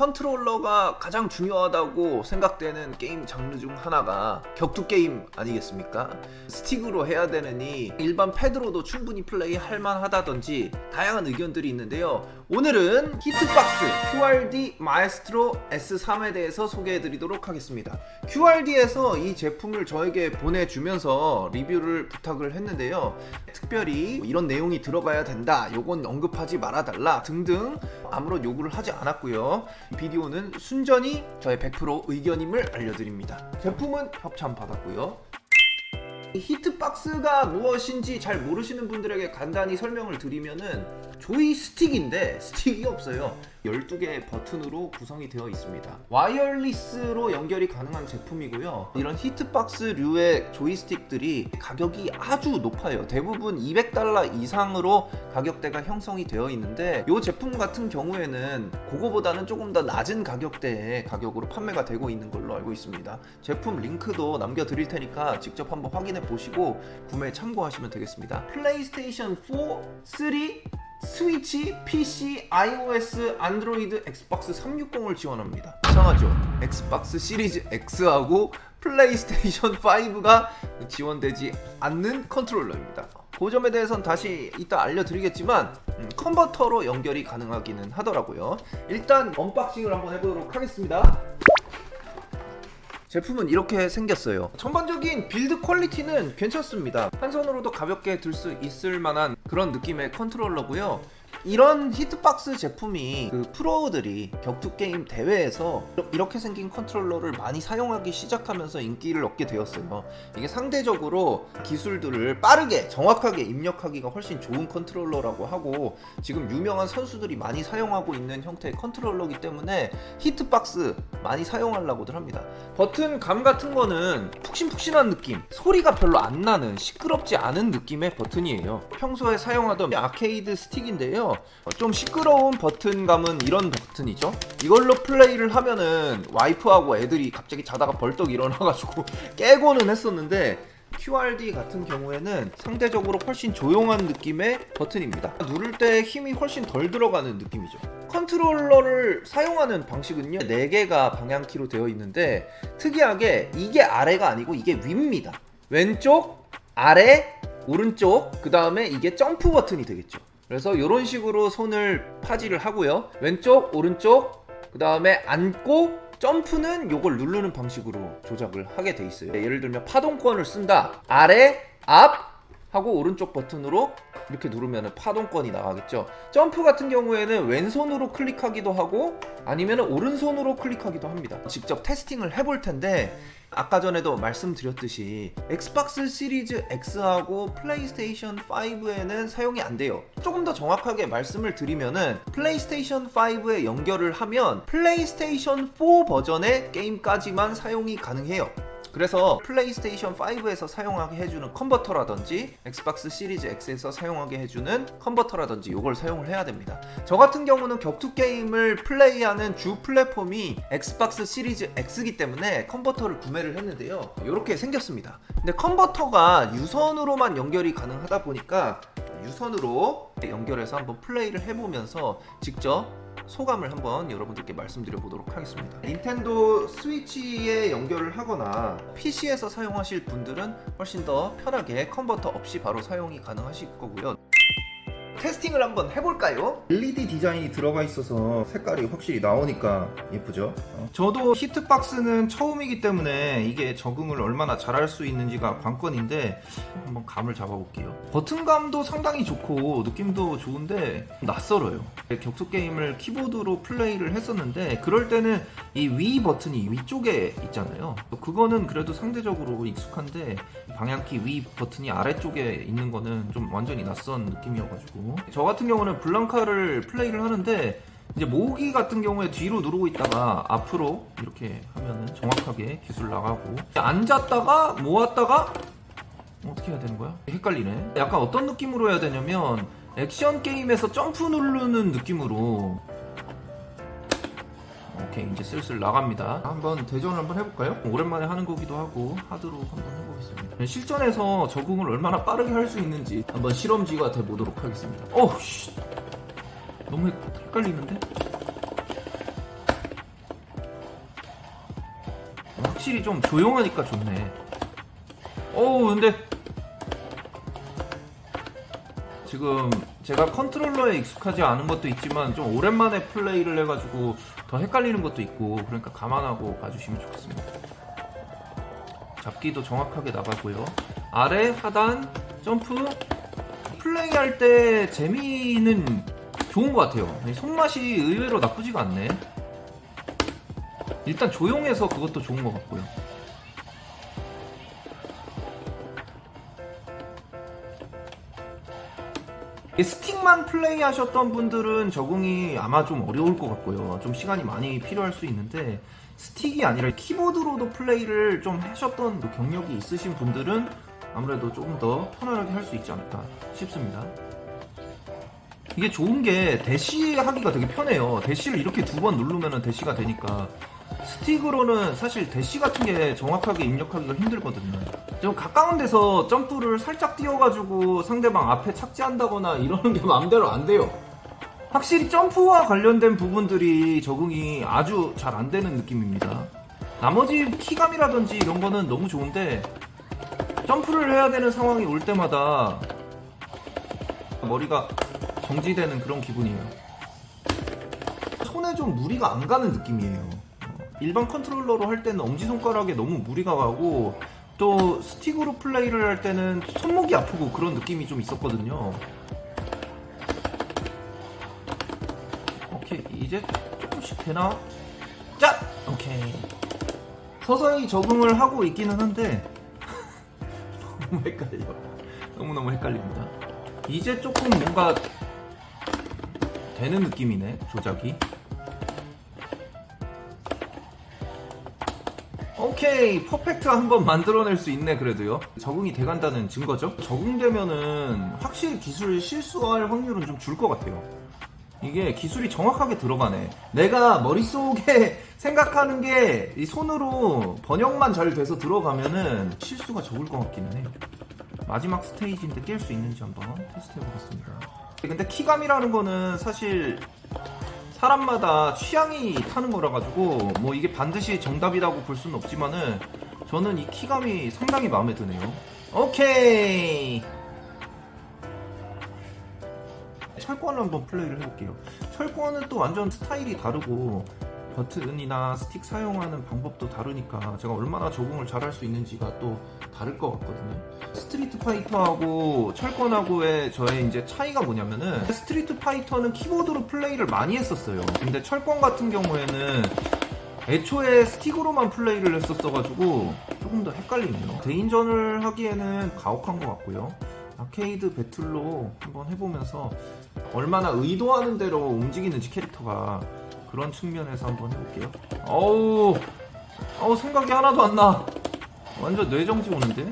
컨트롤러가 가장 중요하다고 생각되는 게임 장르 중 하나가 격투 게임 아니겠습니까? 스틱으로 해야 되느니 일반 패드로도 충분히 플레이 할 만하다든지 다양한 의견들이 있는데요. 오늘은 히트박스 QRD 마에스트로 S3에 대해서 소개해 드리도록 하겠습니다. QRD에서 이 제품을 저에게 보내주면서 리뷰를 부탁을 했는데요. 특별히 이런 내용이 들어가야 된다, 요건 언급하지 말아달라 등등 아무런 요구를 하지 않았고요. 이 비디오는 순전히 저의 100% 의견임을 알려드립니다. 제품은 협찬 받았고요. 이 히트박스가 무엇인지 잘 모르시는 분들에게 간단히 설명을 드리면은 조이스틱인데 스틱이 없어요. 12개의 버튼으로 구성이 되어 있습니다. 와이어리스로 연결이 가능한 제품이고요. 이런 히트박스류의 조이스틱들이 가격이 아주 높아요. 대부분 200달러 이상으로 가격대가 형성이 되어 있는데 이 제품 같은 경우에는 그거보다는 조금 더 낮은 가격대의 가격으로 판매가 되고 있는 걸로 알고 있습니다. 제품 링크도 남겨드릴 테니까 직접 한번 확인해 보시고 구매에 참고하시면 되겠습니다. 플레이스테이션 4, 3, 스위치, PC, iOS, 안드로이드, 엑스박스 360을 지원합니다. 이상하죠? 엑스박스 시리즈 X하고 플레이스테이션 5가 지원되지 않는 컨트롤러입니다. 그 점에 대해서는 다시 이따 알려드리겠지만 음, 컨버터로 연결이 가능하기는 하더라고요. 일단 언박싱을 한번 해보도록 하겠습니다. 제품은 이렇게 생겼어요. 전반적인 빌드 퀄리티는 괜찮습니다. 한 손으로도 가볍게 들 수 있을 만한 그런 느낌의 컨트롤러고요. 이런 히트박스 제품이 그 프로들이 격투 게임 대회에서 이렇게 생긴 컨트롤러를 많이 사용하기 시작하면서 인기를 얻게 되었어요. 이게 상대적으로 기술들을 빠르게 정확하게 입력하기가 훨씬 좋은 컨트롤러라고 하고 지금 유명한 선수들이 많이 사용하고 있는 형태의 컨트롤러이기 때문에 히트박스 많이 사용하려고들 합니다. 버튼 감 같은 거는 푹신푹신한 느낌, 소리가 별로 안 나는 시끄럽지 않은 느낌의 버튼이에요. 평소에 사용하던 아케이드 스틱인데요. 어, 좀 시끄러운 버튼감은 이런 버튼이죠. 이걸로 플레이를 하면은 와이프하고 애들이 갑자기 자다가 벌떡 일어나가지고 깨고는 했었는데 QRD 같은 경우에는 상대적으로 훨씬 조용한 느낌의 버튼입니다. 누를 때 힘이 훨씬 덜 들어가는 느낌이죠. 컨트롤러를 사용하는 방식은요, 4개가 방향키로 되어 있는데, 특이하게 이게 아래가 아니고 이게 위입니다. 왼쪽, 아래, 오른쪽, 그 다음에 이게 점프 버튼이 되겠죠. 그래서 이런 식으로 손을 파지를 하고요. 왼쪽, 오른쪽, 그 다음에 앉고, 점프는 요걸 누르는 방식으로 조작을 하게 돼 있어요. 예를 들면 파동권을 쓴다. 아래, 앞 하고 오른쪽 버튼으로 이렇게 누르면 파동권이 나가겠죠. 점프 같은 경우에는 왼손으로 클릭하기도 하고 아니면 오른손으로 클릭하기도 합니다. 직접 테스팅을 해볼 텐데 아까 전에도 말씀드렸듯이 엑스박스 시리즈 X하고 플레이스테이션 5에는 사용이 안 돼요. 조금 더 정확하게 말씀을 드리면은 플레이스테이션 5에 연결을 하면 플레이스테이션 4 버전의 게임까지만 사용이 가능해요. 그래서 플레이스테이션 5에서 사용하게 해주는 컨버터라든지 엑스박스 시리즈 X에서 사용하게 해주는 컨버터라든지 이걸 사용을 해야 됩니다. 저 같은 경우는 격투 게임을 플레이하는 주 플랫폼이 엑스박스 시리즈 X이기 때문에 컨버터를 구매를 했는데요. 이렇게 생겼습니다. 근데 컨버터가 유선으로만 연결이 가능하다 보니까 유선으로 연결해서 한번 플레이를 해보면서 직접 소감을 한번 여러분들께 말씀드려 보도록 하겠습니다. 닌텐도 스위치에 연결을 하거나 PC에서 사용하실 분들은 훨씬 더 편하게 컨버터 없이 바로 사용이 가능하실 거고요. 테스팅을 한번 해볼까요? LED 디자인이 들어가 있어서 색깔이 확실히 나오니까 예쁘죠? 어. 저도 히트박스는 처음이기 때문에 이게 적응을 얼마나 잘할 수 있는지가 관건인데 한번 감을 잡아볼게요. 버튼감도 상당히 좋고 느낌도 좋은데 낯설어요. 격투 게임을 키보드로 플레이를 했었는데 그럴 때는 이 위 버튼이 위쪽에 있잖아요. 그거는 그래도 상대적으로 익숙한데 방향키 위 버튼이 아래쪽에 있는 거는 좀 완전히 낯선 느낌이어가지고 저 같은 경우는 블랑카를 플레이를 하는데 이제 모으기 같은 경우에 뒤로 누르고 있다가 앞으로 이렇게 하면은 정확하게 기술 나가고 앉았다가 모았다가 어떻게 해야 되는 거야? 헷갈리네. 약간 어떤 느낌으로 해야 되냐면 액션 게임에서 점프 누르는 느낌으로 이렇게 이제 슬슬 나갑니다. 한번 대전을 한번 해볼까요? 오랜만에 하는 거기도 하고 하도록 한번 해보겠습니다. 실전에서 적응을 얼마나 빠르게 할 수 있는지 한번 실험지가 돼보도록 하겠습니다. 어우 너무 헷갈리는데? 확실히 좀 조용하니까 좋네. 어우 근데 지금 제가 컨트롤러에 익숙하지 않은 것도 있지만 좀 오랜만에 플레이를 해가지고 더 헷갈리는 것도 있고 그러니까 감안하고 봐주시면 좋겠습니다. 잡기도 정확하게 나가고요. 아래 하단 점프 플레이할 때 재미는 좋은 것 같아요. 이 손맛이 의외로 나쁘지가 않네. 일단 조용해서 그것도 좋은 것 같고요. 이 스틱만 플레이 하셨던 분들은 적응이 아마 좀 어려울 것 같고요. 좀 시간이 많이 필요할 수 있는데 스틱이 아니라 키보드로도 플레이를 좀 하셨던 그 경력이 있으신 분들은 아무래도 조금 더 편안하게 할 수 있지 않을까 싶습니다. 이게 좋은 게 대시 하기가 되게 편해요. 대시를 이렇게 두 번 누르면 대시가 되니까 스틱으로는 사실 대시 같은 게 정확하게 입력하기가 힘들거든요. 좀 가까운 데서 점프를 살짝 뛰어가지고 상대방 앞에 착지한다거나 이러는 게 마음대로 안 돼요. 확실히 점프와 관련된 부분들이 적응이 아주 잘 안 되는 느낌입니다. 나머지 키감이라든지 이런 거는 너무 좋은데 점프를 해야 되는 상황이 올 때마다 머리가 정지되는 그런 기분이에요. 손에 좀 무리가 안 가는 느낌이에요. 어, 일반 컨트롤러로 할 때는 엄지손가락에 너무 무리가 가고 또 스틱으로 플레이를 할 때는 손목이 아프고 그런 느낌이 좀 있었거든요. 오케이 이제 조금씩 되나? 짠! 오케이 서서히 적응을 하고 있기는 한데 너무 헷갈려 너무너무 헷갈립니다 이제 조금 뭔가 되는 느낌이네 조작이 오케이 퍼펙트 한번 만들어낼 수 있네 그래도요. 적응이 돼간다는 증거죠? 적응되면은 확실히 기술 실수할 확률은 좀 줄 것 같아요. 이게 기술이 정확하게 들어가네. 내가 머릿속에 생각하는 게 이 손으로 번역만 잘 돼서 들어가면은 실수가 적을 것 같기는 해요 마지막 스테이지인데 깰 수 있는지 한번 테스트 해보겠습니다. 근데 키감이라는 거는 사실 사람마다 취향이 타는 거라 가지고 뭐 이게 반드시 정답이라고 볼 수는 없지만은 저는 이 키감이 상당히 마음에 드네요. 오케이. 철권을 한번 플레이를 해볼게요. 철권은 또 완전 스타일이 다르고 버튼이나 스틱 사용하는 방법도 다르니까 제가 얼마나 적응을 잘할 수 있는지가 또 다를 것 같거든요. 스트리트 파이터하고 철권하고의 저의 이제 차이가 뭐냐면은 스트리트 파이터는 키보드로 플레이를 많이 했었어요. 근데 철권 같은 경우에는 애초에 스틱으로만 플레이를 했었어가지고 조금 더 헷갈리네요. 대인전을 하기에는 가혹한 것 같고요. 아케이드 배틀로 한번 해보면서 얼마나 의도하는 대로 움직이는지 캐릭터가 그런 측면에서 한번 해볼게요. 어우, 어우 생각이 하나도 안 나. 완전 뇌정지 오는데?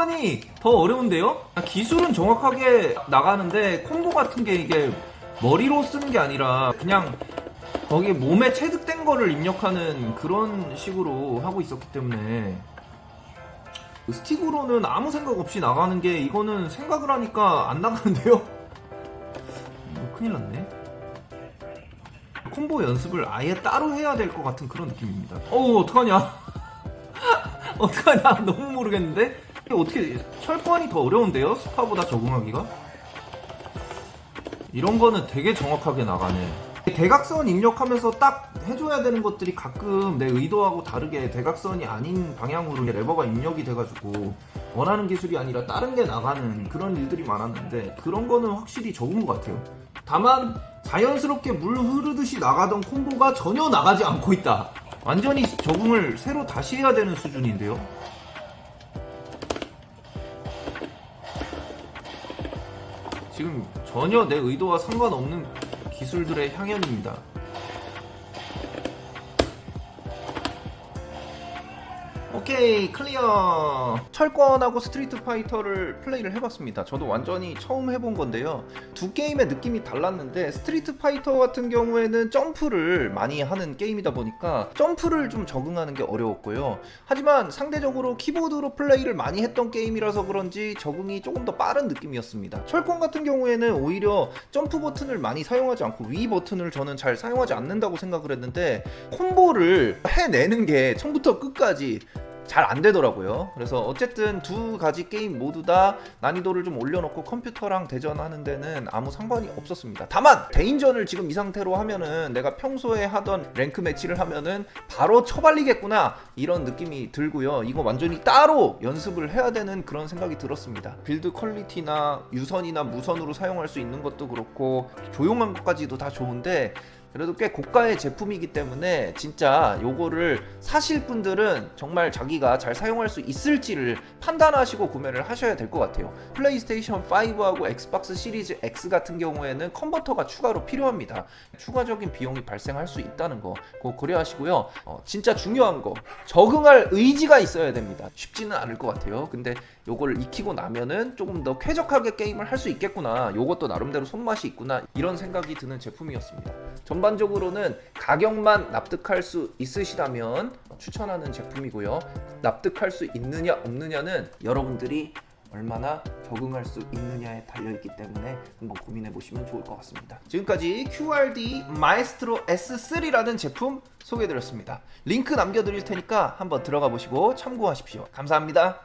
건이 더 어려운데요? 기술은 정확하게 나가는데 콤보 같은 게 이게 머리로 쓰는 게 아니라 그냥 거기에 몸에 체득된 거를 입력하는 그런 식으로 하고 있었기 때문에 스틱으로는 아무 생각 없이 나가는 게 이거는 생각을 하니까 안 나가는데요? 이거 큰일 났네. 콤보 연습을 아예 따로 해야 될 것 같은 그런 느낌입니다. 어우, 어떡하냐? 어떡하냐? 너무 모르겠는데? 어떻게, 철권이 더 어려운데요? 스파보다 적응하기가? 이런 거는 되게 정확하게 나가네. 대각선 입력하면서 딱 해줘야 되는 것들이 가끔 내 의도하고 다르게 대각선이 아닌 방향으로 레버가 입력이 돼가지고 원하는 기술이 아니라 다른 게 나가는 그런 일들이 많았는데 그런 거는 확실히 적은 것 같아요. 다만 자연스럽게 물 흐르듯이 나가던 콤보가 전혀 나가지 않고 있다. 완전히 적응을 새로 다시 해야 되는 수준인데요. 지금 전혀 내 의도와 상관없는 기술들의 향연입니다. 오케이 클리어. 철권하고 스트리트 파이터를 플레이를 해봤습니다. 저도 완전히 처음 해본 건데요. 두 게임의 느낌이 달랐는데 스트리트 파이터 같은 경우에는 점프를 많이 하는 게임이다 보니까 점프를 좀 적응하는 게 어려웠고요. 하지만 상대적으로 키보드로 플레이를 많이 했던 게임이라서 그런지 적응이 조금 더 빠른 느낌이었습니다. 철권 같은 경우에는 오히려 점프 버튼을 많이 사용하지 않고 위 버튼을 저는 잘 사용하지 않는다고 생각을 했는데 콤보를 해내는 게 처음부터 끝까지 잘 안 되더라고요. 그래서 어쨌든 두 가지 게임 모두 다 난이도를 좀 올려놓고 컴퓨터랑 대전하는 데는 아무 상관이 없었습니다. 다만 대인전을 지금 이 상태로 하면은 내가 평소에 하던 랭크 매치를 하면은 바로 처발리겠구나 이런 느낌이 들고요. 이거 완전히 따로 연습을 해야 되는 그런 생각이 들었습니다. 빌드 퀄리티나 유선이나 무선으로 사용할 수 있는 것도 그렇고 조용한 것까지도 다 좋은데 그래도 꽤 고가의 제품이기 때문에 진짜 요거를 사실 분들은 정말 자기가 잘 사용할 수 있을지를 판단하시고 구매를 하셔야 될 것 같아요. 플레이스테이션 5하고 엑스박스 시리즈 X 같은 경우에는 컨버터가 추가로 필요합니다. 추가적인 비용이 발생할 수 있다는 거 그거 고려하시고요. 어, 진짜 중요한 거 적응할 의지가 있어야 됩니다. 쉽지는 않을 것 같아요. 근데 요거를 익히고 나면은 조금 더 쾌적하게 게임을 할 수 있겠구나. 요것도 나름대로 손맛이 있구나. 이런 생각이 드는 제품이었습니다. 전반적으로는 가격만 납득할 수 있으시다면 추천하는 제품이고요. 납득할 수 있느냐 없느냐는 여러분들이 얼마나 적응할 수 있느냐에 달려있기 때문에 한번 고민해 보시면 좋을 것 같습니다. 지금까지 QRD 마에스트로 S3라는 제품 소개해드렸습니다. 링크 남겨드릴 테니까 한번 들어가 보시고 참고하십시오. 감사합니다.